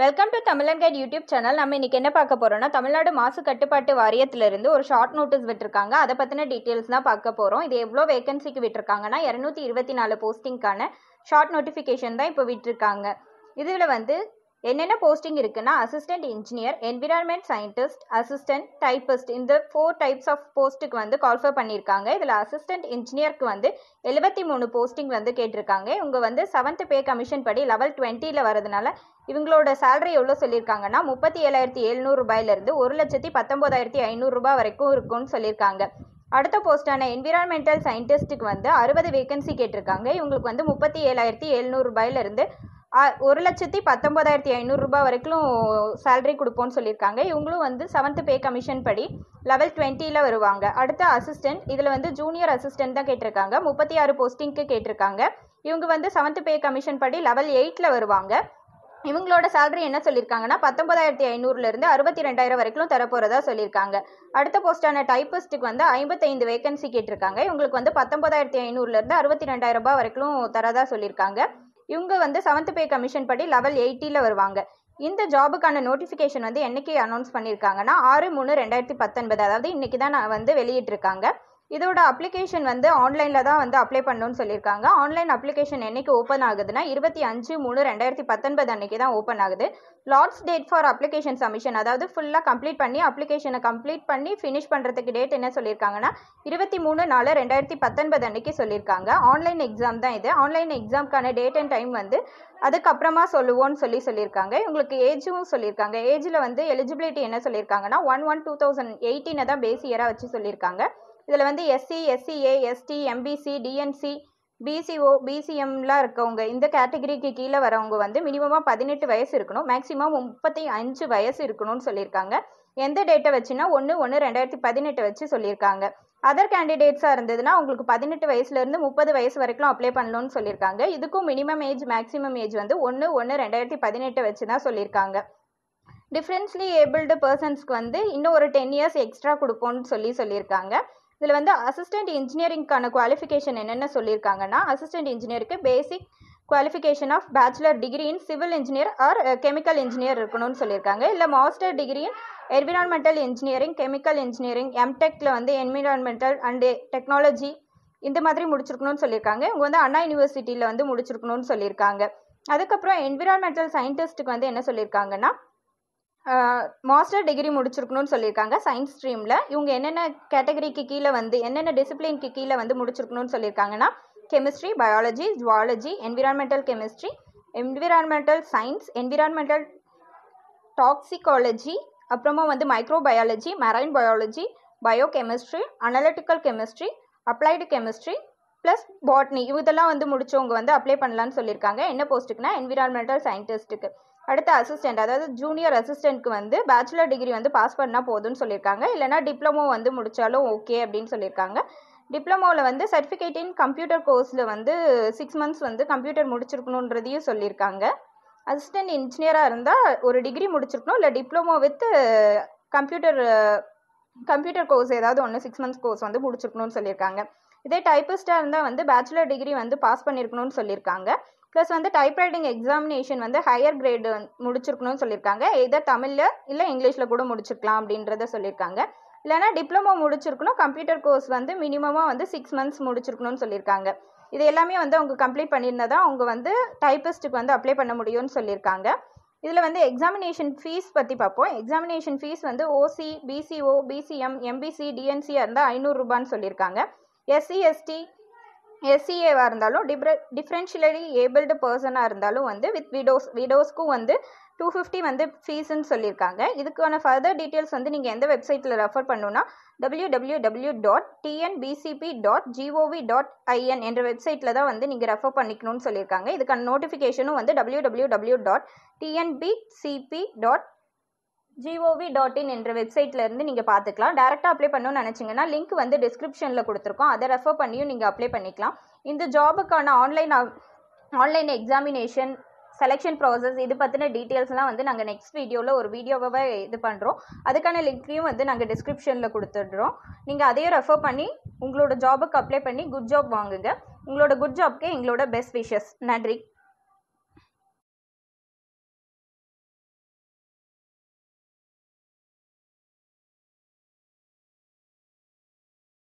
Welcome to Tamilan guide YouTube channel நம்ம இன்னைக்கு என்ன பார்க்க போறோம்னா தமிழ்நாடு மாசு கட்டுப்பாட்டு வாரியத்திலிருந்து ஒரு ஷார்ட் நோட்டீஸ் விட்டுருக்காங்க. அதை பத்தின டீட்டெயில்ஸ் தான் பார்க்க போறோம். இது எவ்வளோ வேகன்சிக்கு விட்டுருக்காங்கன்னா இரநூத்தி இருபத்தி நாலு போஸ்டிங்கான ஷார்ட் நோட்டிஃபிகேஷன் தான் இப்போ விட்டுருக்காங்க. இதில் வந்து என்னென்ன போஸ்டிங் இருக்குன்னா assistant engineer environment scientist assistant typist இந்த ஃபோர் டைப்ஸ் ஆஃப் போஸ்ட்டுக்கு வந்து கால்ஃபர் பண்ணியிருக்காங்க. இதில் அசிஸ்டன்ட் இன்ஜினியருக்கு வந்து எழுபத்தி மூணு போஸ்டிங் வந்து கேட்டிருக்காங்க. இவங்க வந்து செவன்த் பே கமிஷன் படி லெவல் டுவெண்ட்டியில் வரதுனால இவங்களோட சேலரி எவ்வளோ சொல்லியிருக்காங்கன்னா முப்பத்தி ஏழாயிரத்தி எழுநூறுபாயிலிருந்து ஒரு லட்சத்தி பத்தொம்போதாயிரத்தி ஐநூறுரூபா வரைக்கும் இருக்கும்னு சொல்லியிருக்காங்க. அடுத்த போஸ்டான என்விரான்மெண்டல் சயின்டிஸ்ட்டுக்கு வந்து அறுபது வேகன்சி கேட்டிருக்காங்க. இவங்களுக்கு வந்து முப்பத்தி ஏழாயிரத்தி எழுநூறுபாயிலிருந்து ஒரு லட்சத்தி பத்தொம்போதாயிரத்தி ஐநூறுரூபா வரைக்கும் சேலரி கொடுப்போம்னு சொல்லியிருக்காங்க. இவங்களும் வந்து செவன்த் பே கமிஷன் படி லெவல் டுவெண்ட்டியில் வருவாங்க. அடுத்த அசிஸ்டன்ட் இதில் வந்து ஜூனியர் அசிஸ்டன்ட் தான் கேட்டிருக்காங்க. முப்பத்தி ஆறு போஸ்டிங்க்கு கேட்டிருக்காங்க. இவங்க வந்து செவன்த் பே கமிஷன் படி லெவல் எயிட்டில் வருவாங்க. இவங்களோட சேலரி என்ன சொல்லியிருக்காங்கன்னா பத்தொன்பதாயிரத்தி ஐநூறுலேருந்து அறுபத்தி ரெண்டாயிரம் வரைக்கும் தரப்போகிறதா சொல்லியிருக்காங்க. அடுத்த போஸ்டான டைப்பிஸ்ட்டுக்கு வந்து ஐம்பத்தைந்து வேகன்சி கேட்டிருக்காங்க. இவங்களுக்கு வந்து பத்தொன்பதாயிரத்தி ஐநூறுலேருந்து அறுபத்தி ரெண்டாயிரம் ரூபாய் வரைக்கும் தரதா சொல்லியிருக்காங்க. இவங்க வந்து செவன்த் பே கமிஷன் படி லெவல் எயிட்டியில் வருவாங்க. இந்த ஜாபுக்கான நோட்டிஃபிகேஷன் வந்து என்னைக்கு அனௌன்ஸ் பண்ணியிருக்காங்கன்னா ஆறு மூணு ரெண்டாயிரத்தி பத்தொன்பது அதாவது இன்னைக்கு தான் நான் வந்து வெளியிட்டிருக்காங்க. இதோட அப்ளிகேஷன் வந்து ஆன்லைனில் தான் வந்து அப்ளை பண்ணணும்னு சொல்லியிருக்காங்க. ஆன்லைன் அப்ளிகேஷன் என்னைக்கு ஓப்பன் ஆகுதுன்னா இருபத்தி அஞ்சு மூணு ரெண்டாயிரத்தி பத்தொன்பது அன்னைக்கு தான் ஓப்பன் ஆகுது. லாட்ஸ் டேட் ஃபார் அப்ளிகேஷன் சப்மிஷன் அதாவது ஃபுல்லாக கம்ப்ளீட் பண்ணி அப்ளிகேஷனை கம்ப்ளீட் பண்ணி ஃபினிஷ் பண்ணுறதுக்கு டேட் என்ன சொல்லியிருக்காங்கன்னா இருபத்தி மூணு நாலு ரெண்டாயிரத்தி பத்தொன்பது அன்னைக்கு சொல்லியிருக்காங்க. ஆன்லைன் எக்ஸாம் தான் இது. ஆன்லைன் எக்ஸாம்க்கான டேட் அண்ட் டைம் வந்து அதுக்கப்புறமா சொல்லுவோம்னு சொல்லி சொல்லியிருக்காங்க. இவங்களுக்கு ஏஜும் சொல்லியிருக்காங்க. ஏஜில் வந்து எலிஜிபிலிட்டி என்ன சொல்லியிருக்காங்கன்னா ஒன் ஒன் டூ தௌசண்ட் எயிட்டீனை தான் பேஸ் இயராக வச்சு சொல்லியிருக்காங்க. இதில் வந்து SC SCA ST MBC DNC BCO பிசிஎம்லாம் இருக்கவங்க இந்த கேட்டகரிக்கு கீழே வரவங்க வந்து மினிமமாக பதினெட்டு வயசு இருக்கணும். மேக்ஸிமம் முப்பத்தி அஞ்சு வயசு இருக்கணும்னு சொல்லியிருக்காங்க. எந்த டேட்டை வச்சுன்னா ஒன்று ஒன்று ரெண்டாயிரத்தி பதினெட்டு வச்சு சொல்லியிருக்காங்க. அதர் கேண்டிடேட்ஸாக இருந்ததுன்னா உங்களுக்கு பதினெட்டு வயசுலேருந்து முப்பது வயசு வரைக்கும் அப்ளை பண்ணணும்னு சொல்லியிருக்காங்க. இதுக்கும் மினிமம் ஏஜ் மேக்ஸிமம் ஏஜ் வந்து ஒன்று ஒன்று ரெண்டாயிரத்தி பதினெட்டு வச்சு தான் சொல்லியிருக்காங்க. டிஃப்ரென்ஸ்லி ஏபிள்டு பர்சன்ஸ்க்கு வந்து இன்னும் ஒரு டென் இயர்ஸ் எக்ஸ்ட்ரா கொடுப்போம்னு சொல்லி சொல்லியிருக்காங்க. இதில் வந்து அசிஸ்டன்ட் இன்ஜினியரிங்க்கான குவாலிஃபிகேஷன் என்னென்ன சொல்லியிருக்காங்கன்னா assistant இன்ஜினியருக்கு basic qualification of bachelor degree in civil engineer or chemical engineer இருக்கணும்னு சொல்லியிருக்காங்க. இல்லை master degree in environmental engineering chemical engineering எம்டெக்கில் வந்து என்விரான்மெண்டல் அண்டு டெக்னாலஜி இந்த மாதிரி முடிச்சிருக்கணும்னு சொல்லியிருக்காங்க. இவங்க வந்து அண்ணா யூனிவர்சிட்டியில் வந்து முடிச்சிருக்கணும்னு சொல்லியிருக்காங்க. அதுக்கப்புறம் என்விரான்மெண்டல் சயின்டிஸ்ட்டுக்கு வந்து என்ன சொல்லியிருக்காங்கன்னா மாஸ்டர் டிகிரி முடிச்சிருக்கணும்னு சொல்லியிருக்காங்க. சயின்ஸ் ஸ்ட்ரீமில் இவங்க என்னென்ன கேட்டகரிக்கு கீழே வந்து என்னென்ன டிசிப்ளின்க்கு கீழே வந்து முடிச்சிருக்கணும்னு சொல்லியிருக்காங்கன்னா chemistry biology zoology environmental chemistry environmental science environmental toxicology அப்புறமா வந்து microbiology marine biology biochemistry analytical chemistry applied chemistry plus botany இதெல்லாம் வந்து முடிச்சவங்க வந்து அப்ளை பண்ணலான்னு சொல்லியிருக்காங்க என்ன போஸ்ட்டுக்குன்னா என்விரான்மெண்டல் சயின்டிஸ்ட்டுக்கு அடுத்த அசிஸ்டன்ட் அதாவது ஜூனியர் அசிஸ்டன்ட்க்கு வந்து பேச்சுலர் டிகிரி வந்து பாஸ் பண்ணால் போதும்னு சொல்லியிருக்காங்க இல்லைனா டிப்ளமோ வந்து முடித்தாலும் ஓகே அப்படின்னு சொல்லியிருக்காங்க டிப்ளமோவில் வந்து சர்டிஃபிகேட் இன் கம்ப்யூட்டர் கோர்ஸில் வந்து சிக்ஸ் மந்த்ஸ் வந்து கம்ப்யூட்டர் முடிச்சிருக்கணுன்றதையும் சொல்லியிருக்காங்க அசிஸ்டன்ட் இன்ஜினியராக இருந்தால் ஒரு டிகிரி முடிச்சிருக்கணும். இல்லை diploma with computer computer course ஏதாவது ஒன்று சிக்ஸ் மந்த்ஸ் கோர்ஸ் வந்து முடிச்சிருக்கணும்னு சொல்லியிருக்காங்க இதே டைப்பிஸ்ட்டாக இருந்தால் வந்து பேச்சுலர் டிகிரி வந்து பாஸ் பண்ணியிருக்கணும்னு சொல்லியிருக்காங்க ப்ளஸ் வந்து டைப்ரைட்டிங் எக்ஸாமினேஷன் வந்து ஹையர் கிரேடு முடிச்சிருக்கணும்னு சொல்லியிருக்காங்க எதை தமிழில் இல்லை இங்கிலீஷில் கூட முடிச்சிருக்கலாம் அப்படின்றத சொல்லியிருக்காங்க இல்லைனா டிப்ளமோ முடிச்சிருக்கணும். கம்ப்யூட்டர் கோர்ஸ் வந்து மினிமமாக வந்து சிக்ஸ் மந்த்ஸ் முடிச்சிருக்கணும்னு சொல்லியிருக்காங்க இது எல்லாமே வந்து அவங்க கம்ப்ளீட் பண்ணியிருந்தா தான் அவங்க வந்து டைப்பிஸ்ட்டுக்கு வந்து அப்ளை பண்ண முடியும்னு சொல்லியிருக்காங்க இதில் வந்து எக்ஸாமினேஷன் ஃபீஸ் பற்றி பார்ப்போம். எக்ஸாமினேஷன் ஃபீஸ் வந்து ஓசி பிசிஓ பிசிஎம் எம்பிசி டிஎன்சியாக இருந்தால் ஐநூறுரூபான்னு சொல்லியிருக்காங்க எஸ்சி எஸ்டி எஸ்சிஏவாக இருந்தாலும் டிப்ர டிஃப்ரென்ஷியலி ஏபிள்டு பர்சனாக இருந்தாலும் வந்து வித் விடோஸ் விடோஸ்க்கும் வந்து டூ ஃபிஃப்டி வந்து ஃபீஸுன்னு சொல்லியிருக்காங்க. இதுக்கான ஃபர்தர் டீட்டெயில்ஸ் வந்து நீங்கள் எந்த வெப்சைட்டில் ரெஃபர் பண்ணணும்னா W W W dot TNPCB dot GOV dot IN என்ற வெப்சைட்டில் தான் வந்து நீங்கள் ரெஃபர் பண்ணிக்கணும்னு சொல்லியிருக்காங்க. இதுக்கான நோட்டிஃபிகேஷனும் வந்து W W W dot TNPCB dot GOV dot IN என்ற வெப்சைட்ல இருந்து நீங்கள் பார்த்துக்கலாம் டேரெக்டாக அப்ளை பண்ணணும்னு நினச்சிங்கன்னா லிங்க் வந்து டிஸ்கிரிப்ஷனில் கொடுத்துருக்கோம். அதை ரெஃபர் பண்ணியும் நீங்கள் அப்ளை பண்ணிக்கலாம். இந்த ஜாபுக்கான online online examination selection process இது பற்றின டீட்டெயில்ஸ்லாம் வந்து நாங்கள் நெக்ஸ்ட் வீடியோவில் ஒரு வீடியோவாகவே இது பண்ணுறோம் அதுக்கான லிங்க்கையும் வந்து நாங்கள் டிஸ்கிரிப்ஷனில் கொடுத்துட்றோம். நீங்கள் அதையும் ரெஃபர் பண்ணி உங்களோட ஜாபுக்கு அப்ளை பண்ணி குட் ஜாப் வாங்குங்க. உங்களோட குட் ஜாப்க்கு எங்களோட பெஸ்ட் விஷஸ் நன்றி.